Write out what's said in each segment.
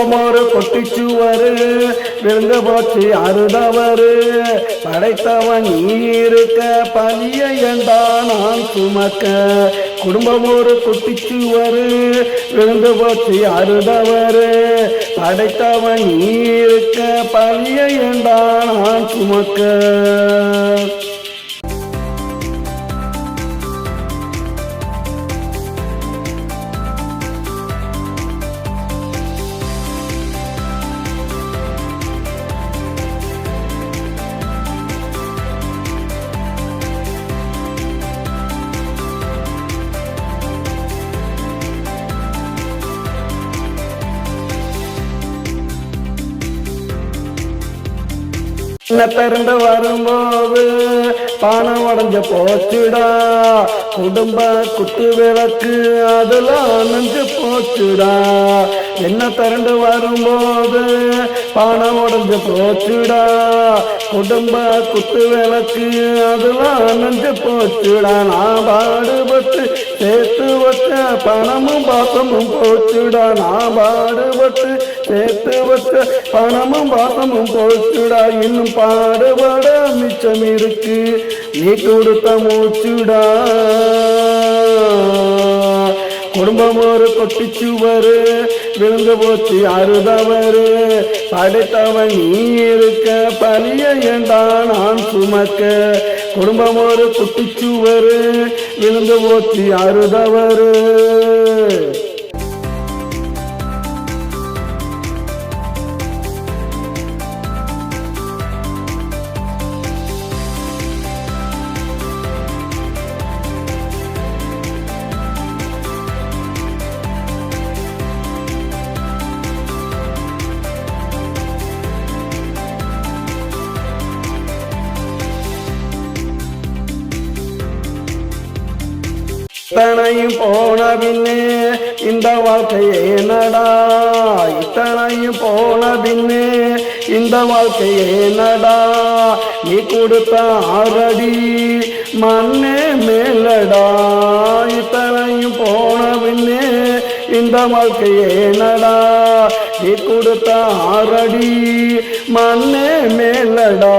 ஒரு கொட்டிச்சுவரு விழுந்து போச்சு அறுதவரு. படைத்தவன் நீ இருக்க பழிய என்றா நான் சுமக்க. குடும்பம் ஒரு குட்டிச்சுவரு விழுந்து போச்சு அறுதவரு. படைத்தவன் நீ இருக்க பழிய என்றா நான் சுமக்க. என்ன வரும்போது பானம் உடஞ்ச போச்சுடா. குடும்ப குத்து விளக்கு அதுல அணைஞ்சு போச்சுடா. என்ன திரண்டு வரும்போது பணம் உடஞ்சு போச்சுடா. குடும்ப குத்து விளக்கு அதுல நஞ்சு போச்சுடா. நான் பாடுபட்டு சேர்த்து வச்ச பணமும் பாசமும் போச்சுடா. நான் பாடுபட்டு சேர்த்து வச்ச பணமும் பாசமும் போச்சுடா. இன்னும் பாடுபட மிச்சம் இருக்கு. நீ கொடுத்த மூச்சுடா. குடும்பம் ஒரு கொட்டிச்சுவரு. விழுந்து போச்சு அறுதவரு. படைத்தவன் நீ இருக்க பழிய என்றான் நான் சுமக்க? குடும்பம் ஒரு குட்டிச்சுவரு விழுந்து போச்சு அறுதவரு. இத்தனையும் போன பின்னே இந்த வாழ்க்கையே நடா. இத்தனையும் போன பின்னே இந்த வாழ்க்கையே நடா. நீ கொடுத்த ஆரடி மண்ணே மேலடா. இத்தனையும் போன பின்னே இந்த வாழ்க்கையே நடா. நீ கொடுத்த ஆரடி மண்ணே மேலடா.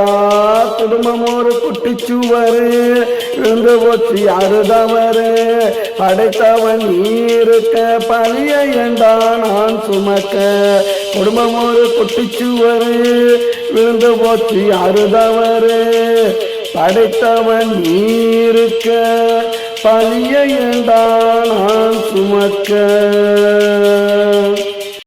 குடும்பம் ஒரு குட்டிச்சுவரு. விழுந்து போச்சு அறுதவரு படைத்தவன் நீருக்க பழிய என்றா நான் சுமக்க? குடும்பம் ஒரு குட்டிச்சுவரு விழுந்து போச்சு அறுதவரு படைத்தவன் நீருக்க பழிய என்றா நான் சுமக்க?